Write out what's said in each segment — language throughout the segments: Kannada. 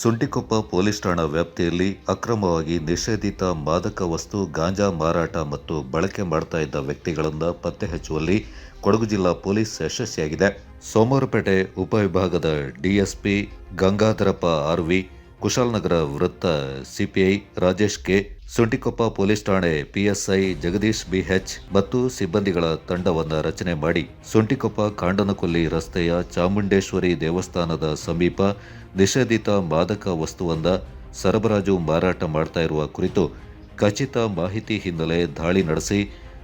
ಸುಂಟಿಕೊಪ್ಪ ಪೊಲೀಸ್ ಠಾಣಾ ವ್ಯಾಪ್ತಿಯಲ್ಲಿ ಅಕ್ರಮವಾಗಿ ನಿಷೇಧಿತ ಮಾದಕ ವಸ್ತು, ಗಾಂಜಾ ಮಾರಾಟ ಮತ್ತು ಬಳಕೆ ಮಾಡ್ತಾ ಇದ್ದ ವ್ಯಕ್ತಿಗಳನ್ನು ಪತ್ತೆ ಹಚ್ಚುವಲ್ಲಿ ಕೊಡಗು ಜಿಲ್ಲಾ ಪೊಲೀಸ್ ಯಶಸ್ವಿಯಾಗಿದೆ. ಸೋಮವಾರಪೇಟೆ ಉಪವಿಭಾಗದ ಡಿಎಸ್ಪಿ ಗಂಗಾಧರಪ್ಪ ಆರ್ವಿ ಕುಶಾಲನಗರ ವೃತ್ತ CPI Rajesh K. Suntikoppa police ಠಾಣೆ ಪಿಎಸ್ಐ ಜಗದೀಶ್ ಬಿಎಚ್ ಮತ್ತು ಸಿಬ್ಬಂದಿಗಳ ತಂಡವನ್ನು ರಚನೆ ಮಾಡಿ ಸುಂಟಿಕೊಪ್ಪ ಕಾಂಡನಕೊಲ್ಲಿ ರಸ್ತೆಯ ಚಾಮುಂಡೇಶ್ವರಿ ದೇವಸ್ಥಾನದ ಸಮೀಪ ನಿಷೇಧಿತ ಮಾದಕ ವಸ್ತುವೊಂದ ಸರಬರಾಜು ಮಾರಾಟ ಮಾಡ್ತಾ ಇರುವ ಕುರಿತು ಖಚಿತ ಮಾಹಿತಿ ಹಿನ್ನೆಲೆ ದಾಳಿ ನಡೆಸಿ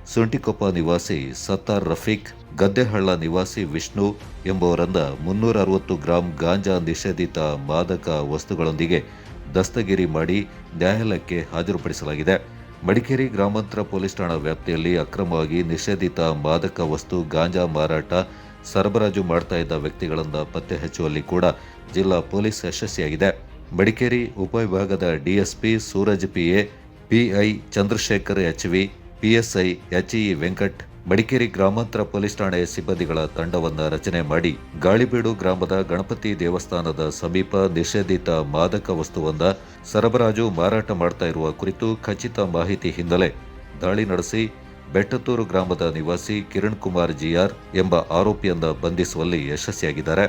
ಸುಂಟಿಕೊಪ್ಪ ನಿವಾಸಿ ಸತ್ತಾರ್ ರಫೀಕ್ ಗದ್ದೆಹಳ್ಳ ನಿವಾಸಿ ವಿಷ್ಣು ಎಂಬುವರನ್ನ ಮುನ್ನೂರ ಅರವತ್ತು ಗ್ರಾಂ ಗಾಂಜಾ ನಿಷೇಧಿತ ಮಾದಕ ವಸ್ತುಗಳೊಂದಿಗೆ ದಸ್ತಗಿರಿ ಮಾಡಿ ನ್ಯಾಯಾಲಯಕ್ಕೆ ಹಾಜರುಪಡಿಸಲಾಗಿದೆ. ಮಡಿಕೇರಿ ಗ್ರಾಮಾಂತರ ಪೊಲೀಸ್ ಠಾಣಾ ವ್ಯಾಪ್ತಿಯಲ್ಲಿ ಅಕ್ರಮವಾಗಿ ನಿಷೇಧಿತ ಮಾದಕ ವಸ್ತು ಗಾಂಜಾ ಮಾರಾಟ ಸರಬರಾಜು ಮಾಡ್ತಾ ಇದ್ದ ವ್ಯಕ್ತಿಗಳನ್ನು ಪತ್ತೆ ಹಚ್ಚುವಲ್ಲಿ ಕೂಡ ಜಿಲ್ಲಾ ಪೊಲೀಸ್ ಯಶಸ್ವಿಯಾಗಿದೆ. ಮಡಿಕೇರಿ ಉಪವಿಭಾಗದ DSP Suraj PA, PI Chandrashekar HV, PSI HE Venkat Madikeri ಗ್ರಾಮಾಂತರ ಪೊಲೀಸ್ ಠಾಣೆ ಸಿಬ್ಬಂದಿಗಳ ತಂಡವನ್ನು ರಚನೆ ಮಾಡಿ ಗಾಳಿಬೀಡು ಗ್ರಾಮದ ಗಣಪತಿ ದೇವಸ್ಥಾನದ ಸಮೀಪ ನಿಷೇಧಿತ ಮಾದಕ ವಸ್ತುವೊಂದ ಸರಬರಾಜು ಮಾರಾಟ ಮಾಡ್ತಾ ಇರುವ ಕುರಿತು ಖಚಿತ ಮಾಹಿತಿ ಹಿನ್ನೆಲೆ ದಾಳಿ ನಡೆಸಿ ಬೆಟ್ಟತೂರು ಗ್ರಾಮದ ನಿವಾಸಿ ಕಿರಣ್ ಕುಮಾರ್ ಜಿಆರ್ ಎಂಬ ಆರೋಪಿಯನ್ನು ಬಂಧಿಸುವಲ್ಲಿ ಯಶಸ್ವಿಯಾಗಿದ್ದಾರೆ